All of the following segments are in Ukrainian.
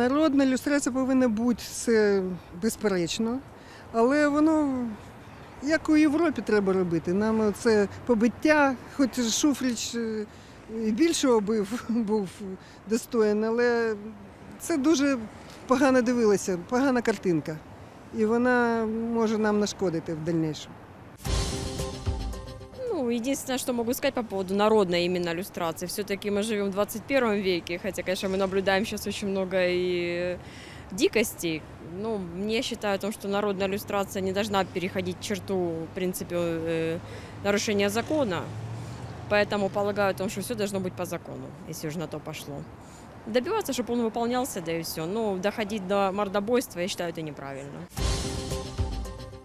Народна ілюстрація повинна бути, це безперечно. Але воно, як у Європі, треба робити. Нам це побиття, хоч Шуфрич е, і більшого бив, був достоїн, але це дуже погано дивилося, погана картинка. І вона може нам нашкодити в дальнейшем Ну, единственное, что могу сказать по поводу народной именно иллюстрации. Все-таки мы живем в 21 веке, хотя, конечно, мы наблюдаем сейчас очень много и дикостей. Ну, мне считаю о том, что народная иллюстрация не должна переходить черту, в принципе, э, нарушения закона. Поэтому полагаю о том, что все должно быть по закону, если уже на то пошло. Добиваться, чтобы он выполнялся, да и все. Но доходить до мордобойства, я считаю, это неправильно.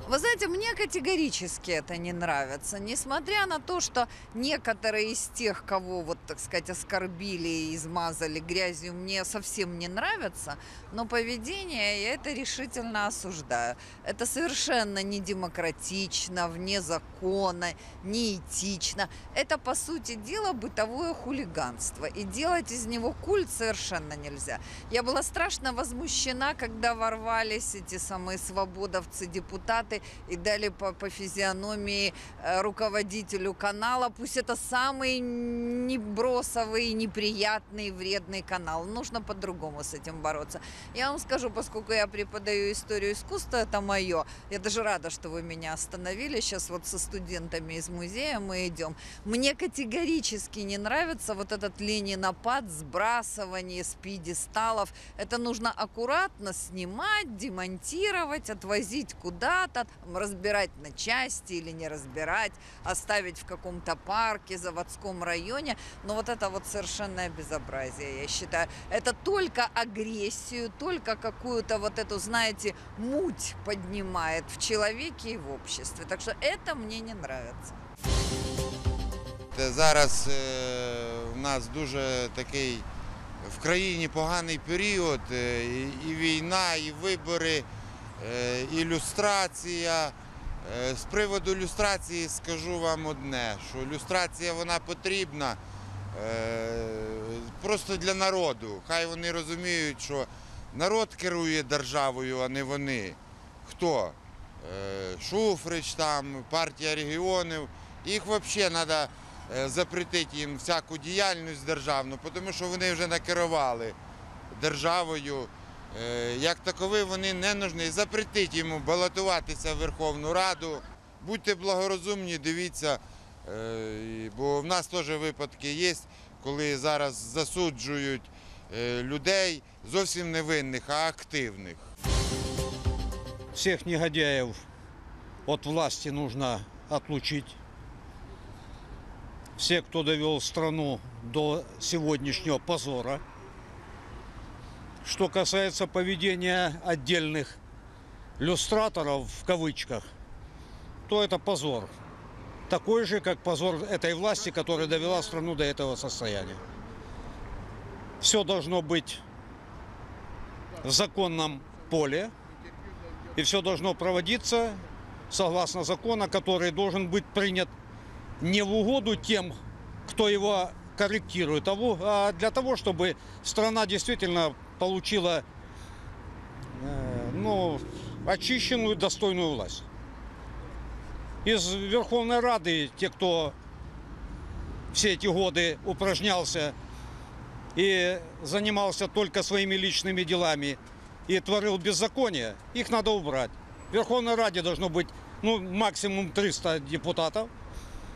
Вы знаете, мне категорически это не нравится, несмотря на то, что некоторые из тех, кого, вот, так сказать, оскорбили и измазали грязью, мне совсем не нравятся, но поведение я это решительно осуждаю. Это совершенно не демократично, вне закона, неэтично. Это, по сути дела, бытовое хулиганство. И делать из него культ совершенно нельзя. Я была страшно возмущена, когда ворвались эти самые свободовцы-депутаты и дали по, по физиономии э, руководителю канала. Пусть это самый небросовый, неприятный, вредный канал. Нужно по-другому с этим бороться. Я вам скажу, поскольку я преподаю историю искусства, это мое. Я даже рада, что вы меня остановили. Сейчас вот со студентами из музея мы идем. Мне категорически не нравится вот этот ленинопад, сбрасывание с пьедесталов. Это нужно аккуратно снимать, демонтировать, отвозить куда-то, там, разбирать на части или не разбирать, оставить в каком-то парке, заводском районе. Но вот это вот совершенное безобразие, я считаю. Это только агрессию, только какую-то вот эту, знаете, муть поднимает в человеке и в обществе. Так что это мне не нравится. Те Зараз е, в нас дуже такий в країні поганий період, е, і, і війна, і вибори, Е, і люстрація. Е, З приводу люстрації скажу вам одне, що люстрація вона потрібна е, просто для народу. Хай вони розуміють, що народ керує державою, а не вони. Хто? Шуфрич, там, партія регіонів. Їх взагалі треба запретити їм всяку діяльність державну, тому що вони вже накерували державою. Е, Як такові вони не нужні. Запретить йому балотуватися в Верховну Раду. Будьте благорозумні, дивіться, е, бо в нас теж випадки є, коли зараз засуджують е, людей зовсім невинних, а активних. Всех негодяев от власти нужно отлучить. Все, кто довел страну до сегодняшнего позора. Что касается поведения отдельных люстраторов в кавычках, то это позор. Такой же, как позор этой власти, которая довела страну до этого состояния. Все должно быть в законном поле, и все должно проводиться согласно закона, который должен быть принят не в угоду тем, кто его корректирует, а а для того, чтобы страна действительно получила э, ну, очищенную, достойную власть. Из Верховной Рады те, кто все эти годы упражнялся и занимался только своими личными делами и творил беззаконие, их надо убрать. В Верховной Раде должно быть ну, максимум 300 депутатов.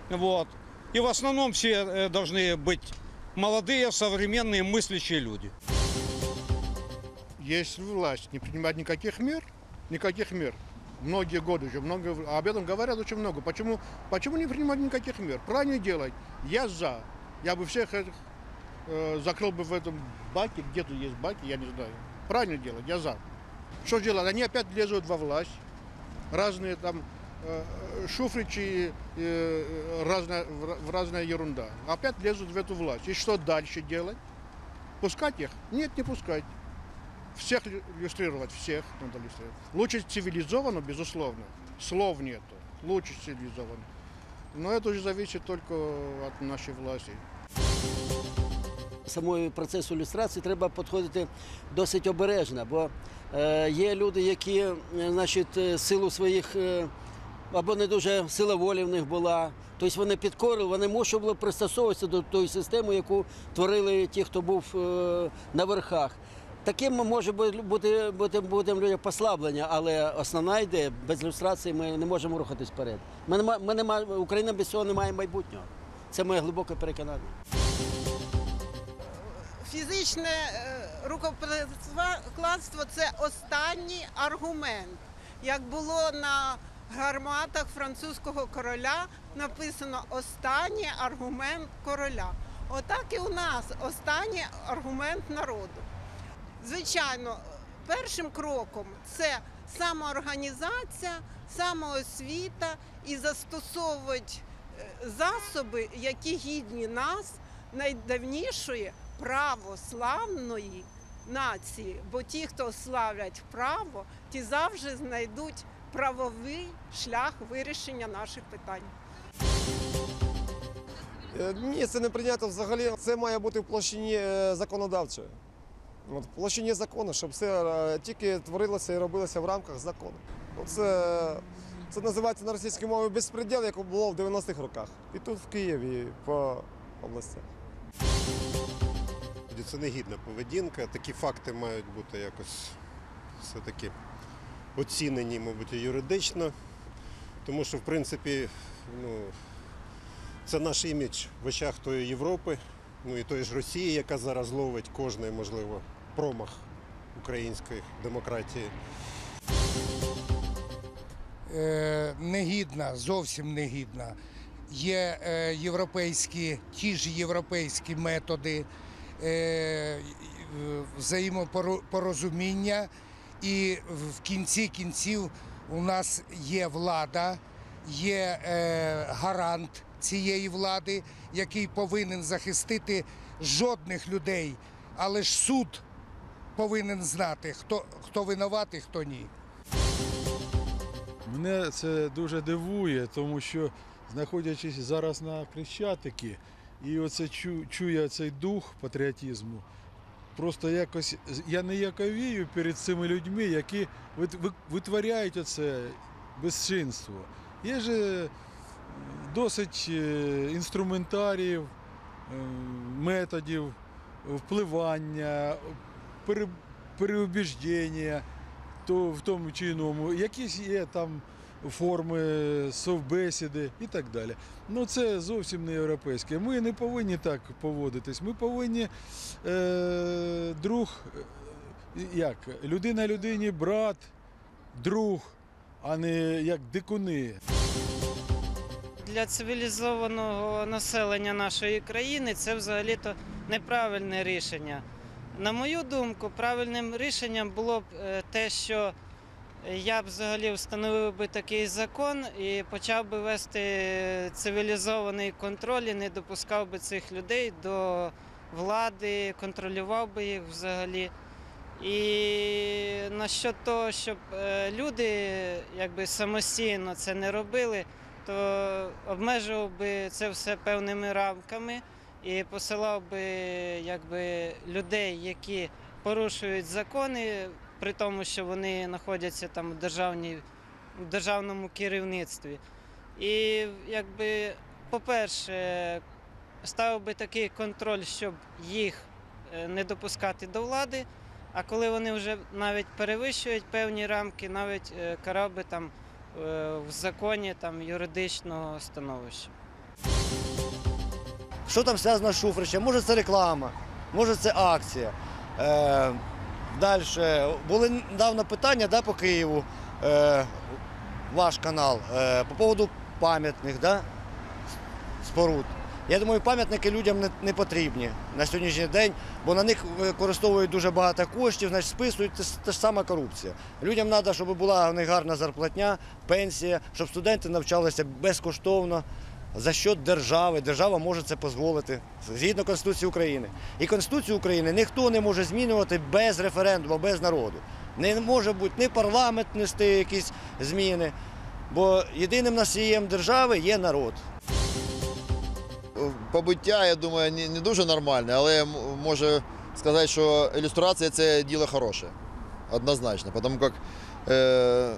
Вот. И в основном все э, должны быть молодые, современные, мыслящие люди. Если власть не принимает никаких мер, никаких мер, многие годы уже, много, об этом говорят очень много. Почему, почему не принимать никаких мер? Правильно делать. Я за. Я бы всех этих э, закрыл бы в этом баке, где тут есть баки, я не знаю. Правильно делать, я за. Что делать? Они опять лезут во власть. Разные там э, шуфричи, э, разная, в разная ерунда. Опять лезут в эту власть. И что дальше делать? Пускать их? Нет, не пускать. Всех лю- иллюстрировать, всех надо иллюстрировать. Лучше цивилизованно, безусловно. Слов нету. Лучше цивилизованно. Но это уже зависит только от нашей власти. самої процесу ілюстрації треба підходити досить обережно, бо е, є люди, які е, значить, е, силу своїх або не дуже сила волі в них була. Тобто вони підкорили, вони можуть були пристосовуватися до тої системи, яку творили ті, хто був на верхах. Таким може бути, бути, бути людям послаблення, але основна ідея без ілюстрації ми не можемо рухатись вперед. Ми нема, ми нема, Україна без цього не має майбутнього. Це моє глибоке переконання. фізичне е, рукоприкладство це останній аргумент. Як було на гарматах французького короля, написано останній аргумент короля. Отак і у нас останній аргумент народу. Звичайно, першим кроком це самоорганізація, самоосвіта і застосовувати е, засоби, які гідні нас найдавнішої православної нації. Бо ті, хто славлять право, ті завжди знайдуть правовий шлях вирішення наших питань. Е, Ні, це не прийнято взагалі. Це має бути в площині е, законодавчої. В площині закону, щоб все е, тільки творилося і робилося в рамках закону. Це, це називається на російській мові безпреділ, як було в 90-х роках. І тут в Києві, і по областях. Це негідна поведінка. Такі факти мають бути якось все-таки оцінені, мабуть, юридично. Тому що, в принципі, ну, це наш імідж в очах тої Європи, ну і тої ж Росії, яка зараз ловить кожний, можливо, промах української демократії. е, негідна, зовсім негідна. Є е, європейські, ті ж європейські методи е, взаємопорозуміння, і в кінці кінців у нас є влада, є е, гарант цієї влади, який повинен захистити жодних людей, але ж суд повинен знати, хто, хто винуватий, хто ні. Мене це дуже дивує, тому що знаходячись зараз на Хрещатикі, і оце чу, чує цей дух патріотизму. Просто якось я не яковію перед цими людьми, які витворяють оце безчинство. Є же досить е, інструментаріїв, е, методів впливання, переубіждення то в тому чи іному, якісь є там форми совбесіди і так далі. Ну це зовсім не європейське. Ми не повинні так поводитись. Ми повинні е, друг, е, як людина людині, брат, друг, а не як дикуни. Для цивілізованого населення нашої країни це взагалі-то неправильне рішення. На мою думку, правильним рішенням було б е, те, що я б взагалі встановив би такий закон і почав би вести цивілізований контроль і не допускав би цих людей до влади, контролював би їх взагалі. І насчет того, щоб е, люди якби самостійно це не робили, то обмежував би це все певними рамками і посилав би якби, людей, які порушують закони, при тому, що вони знаходяться там у державній, у державному керівництві. І якби, по-перше, ставив би такий контроль, щоб їх е, не допускати до влади. А коли вони вже навіть перевищують певні рамки, навіть е, карав би там е, в законі там, юридичного становища. Що там зв'язано з Шуфричем? Може це реклама, може це акція. Е, Далі. Були недавно питання да, по Києву, е, ваш канал, е, по поводу пам'ятних да, споруд. Я думаю, пам'ятники людям не, не потрібні на сьогоднішній день, бо на них використовують дуже багато коштів, значить списують це, це ж сама корупція. Людям треба, щоб була у гарна зарплатня, пенсія, щоб студенти навчалися безкоштовно. За що держави? Держава може це дозволити згідно Конституції України. І Конституцію України ніхто не може змінювати без референдуму, без народу. Не може бути ні парламент нести якісь зміни, бо єдиним носієм держави є народ. побиття, я думаю, не, дуже нормальне, але м- можу сказати, що ілюстрація це діло хороше. Однозначно. Тому як е,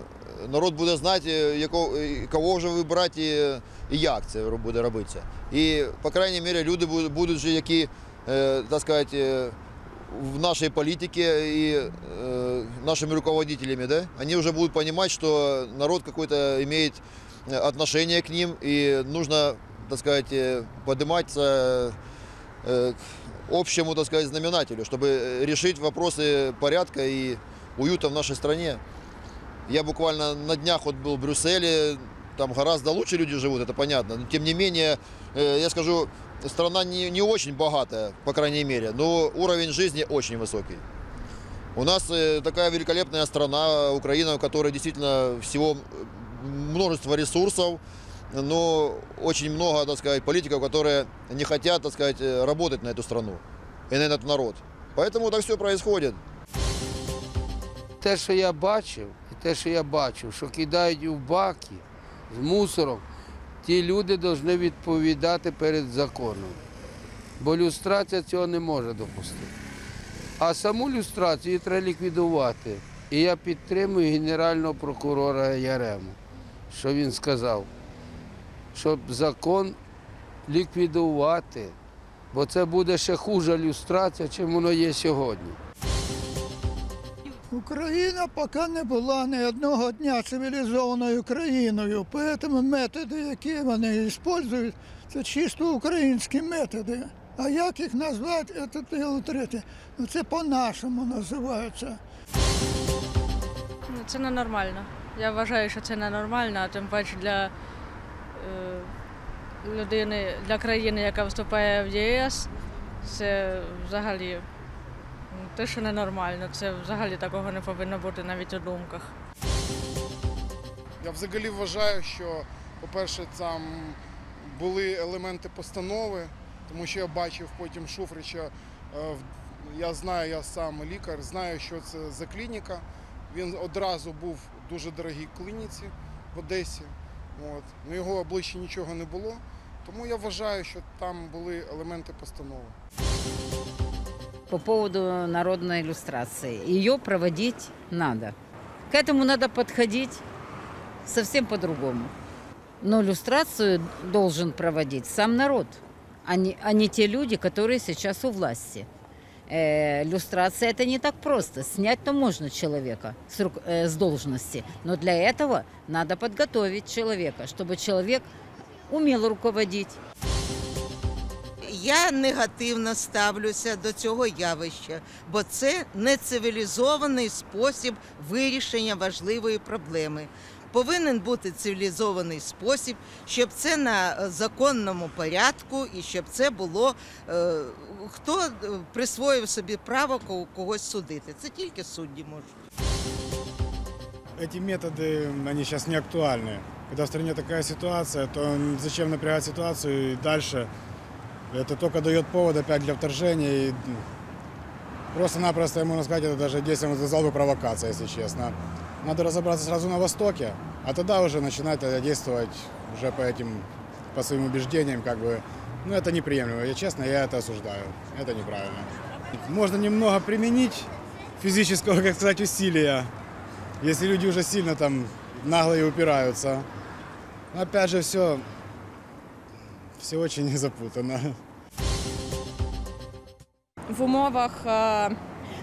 народ буде знати, якого, кого вже вибирати і, і як це буде робитися. І, по крайній мірі, люди будуть, будуть вже, які, е, так сказати, е, в нашей политике и э, нашими руководителями, да, они уже будут понимать, что народ какой-то имеет э, отношение к ним, и нужно, так сказать, э, подниматься э, к общему, так сказать, знаменателю, чтобы решить вопросы порядка и уюта в нашей стране. Я буквально на днях вот был в Брюсселе, там гораздо лучше люди живут, это понятно, но тем не менее, э, я скажу, страна не, не очень богатая, по крайней мере, но уровень жизни очень высокий. У нас э, такая великолепная страна, Украина, у которой действительно всего множество ресурсов, но очень много, так сказать, политиков, которые не хотят, так сказать, э, работать на эту страну и на этот народ. Поэтому так все происходит. Те, що я бачив, і те, що я бачив, що кидають у баки з мусором, ті люди повинні відповідати перед законом. Бо люстрація цього не може допустити. А саму люстрацію треба ліквідувати. І я підтримую генерального прокурора Ярему, що він сказав, щоб закон ліквідувати, бо це буде ще хуже люстрація, чим воно є сьогодні. Україна поки не була ні одного дня цивілізованою країною, тому методи, які вони використовують, це чисто українські методи. А як їх назвати, це третє. Ну це по-нашому називається. Ну, Це ненормально. Я вважаю, що це ненормально, а тим паче для е, людини, для країни, яка вступає в ЄС, це взагалі те, що ненормально. Це взагалі такого не повинно бути навіть у думках. Я взагалі вважаю, що, по-перше, там були елементи постанови, тому що я бачив потім Шуфрича. е, Я знаю, я сам лікар, знаю, що це за клініка. Він одразу був в дуже дорогій клініці в Одесі. От. На його обличчі нічого не було. Тому я вважаю, що там були елементи постанови. По поводу народной иллюстрации. Ее проводить надо. К этому надо подходить совсем по-другому. Но иллюстрацию должен проводить сам народ, а не, а не те люди, которые сейчас у власти. Э, иллюстрация это не так просто. Снять-то можно человека с, рук- э, с должности, но для этого надо подготовить человека, чтобы человек умел руководить. Я негативно ставлюся до цього явища, бо це нецивілізований спосіб вирішення важливої проблеми. Повинен бути цивілізований спосіб, щоб це на е, законному порядку і щоб це було е, хто е, присвоїв собі право ко- когось судити. Це тільки судді можуть. Эти методы, они сейчас не актуальны. Когда в стране такая ситуация, то зачем напрягать ситуацию и дальше? Это только дает повод опять для вторжения. И просто-напросто, могу сказать, это даже действие назвал бы провокация, если честно. Надо разобраться сразу на Востоке, а тогда уже начинать тогда действовать уже по этим, по своим убеждениям, как бы. Ну, это неприемлемо. Я честно, я это осуждаю. Это неправильно. Можно немного применить физического, как сказать, усилия, если люди уже сильно там нагло и упираются. Но опять же, все, все очень запутано. в умовах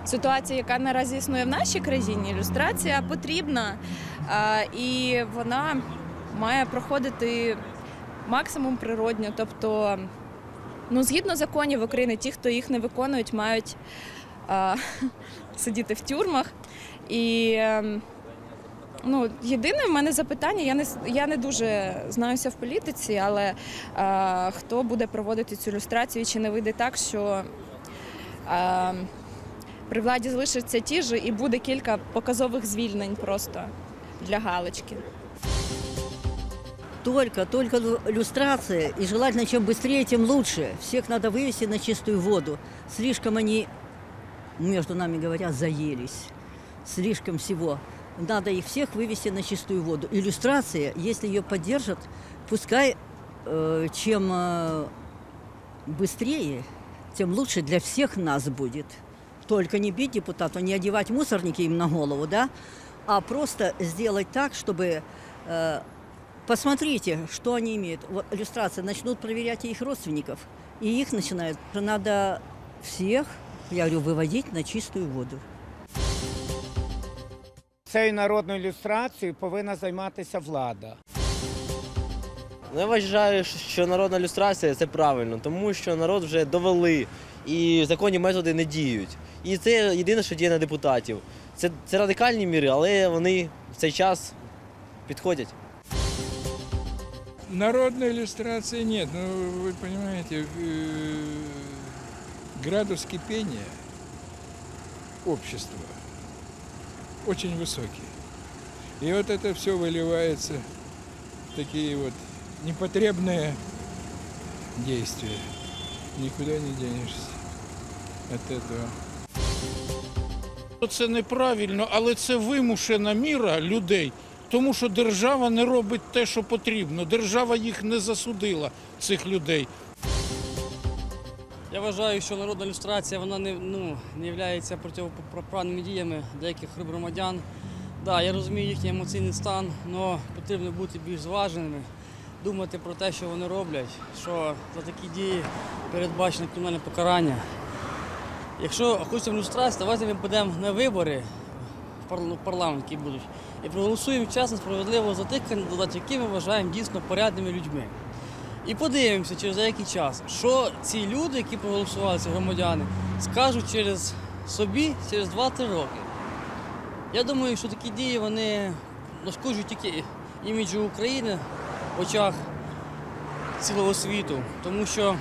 ситуації, яка наразі існує в нашій країні, ілюстрація потрібна і вона має проходити максимум природньо. Тобто, ну, згідно законів України, ті, хто їх не виконують, мають сидіти в тюрмах. І е, Ну, єдине в мене запитання, я не я не дуже знаюся в політиці, але е, хто буде проводити цю ілюстрацію, чи не вийде так, що е, при владі залишаться ті ж, і буде кілька показових звільнень просто для галочки. Только, только лю- иллюстрация, и желательно чем быстрее, тем лучше. Всех надо вывести на чистую воду. Слишком они, между нами говоря, заелись. Слишком всего. Надо их всех вывести на чистую воду. Иллюстрация, если ее поддержат, пускай э, чем э, быстрее, тем лучше для всех нас будет. Только не бить депутату, не одевать мусорники им на голову, да, а просто сделать так, чтобы э, посмотрите, что они имеют. Вот иллюстрация начнут проверять и их родственников, и их начинают. Надо всех, я говорю, выводить на чистую воду. Цією народною ілюстрацією повинна займатися влада. Ну, Я вважаю, що народна люстрація це правильно, тому що народ вже довели і законні методи не діють. І це єдине, що діє на депутатів. Це, це радикальні міри, але вони в цей час підходять. Народной иллюстрации нет, но вы понимаете, э, градус кипения общества очень высокий. И вот это все выливается в такие вот непотребные действия. Никуда не денешься от этого. Це неправильно, але це вимушена міра людей, тому що держава не робить те, що потрібно. Держава їх не засудила, цих людей. Я вважаю, що народна ілюстрація вона не, ну, не є протиправними діями деяких громадян. Да, я розумію їхній емоційний стан, але потрібно бути більш зваженими, думати про те, що вони роблять, що за такі дії передбачено кримінальне покарання. Якщо хочемо ілюстрацію, давайте ми підемо на вибори в в парламент, які будуть, і проголосуємо чесно, справедливо за тих кандидатів, які ми вважаємо дійсно порядними людьми. І подивимося через деякий час, що ці люди, які проголосували, ці громадяни, скажуть через собі через 2-3 роки. Я думаю, що такі дії вони нашкоджують тільки іміджу України в очах цілого світу, тому що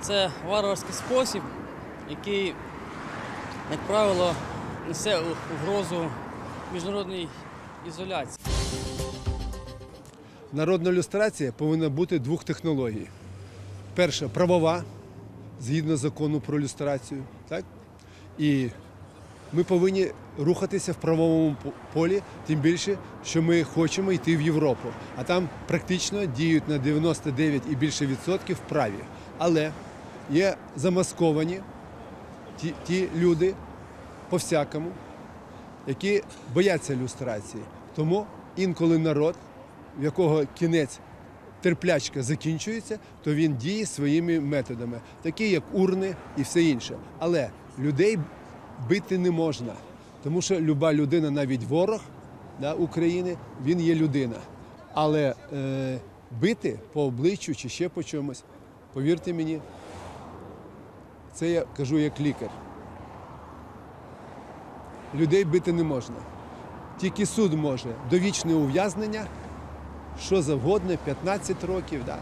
це варварський спосіб, який, як правило, несе угрозу міжнародній ізоляції. Народна люстрація повинна бути двох технологій. Перша правова, згідно закону про люстрацію. Так? І ми повинні рухатися в правовому полі, тим більше, що ми хочемо йти в Європу. А там практично діють на 99 і більше відсотків праві. Але є замасковані ті, ті люди по-всякому, які бояться люстрації. Тому інколи народ, в якого кінець терплячка закінчується, то він діє своїми методами, такі як урни і все інше. Але людей бити не можна, тому що люба людина, навіть ворог да, України, він є людина. Але е, бити по обличчю чи ще по чомусь, повірте мені, це я кажу як лікар. Людей бити не можна. Тільки суд може довічне ув'язнення, що завгодно, 15 років. Да.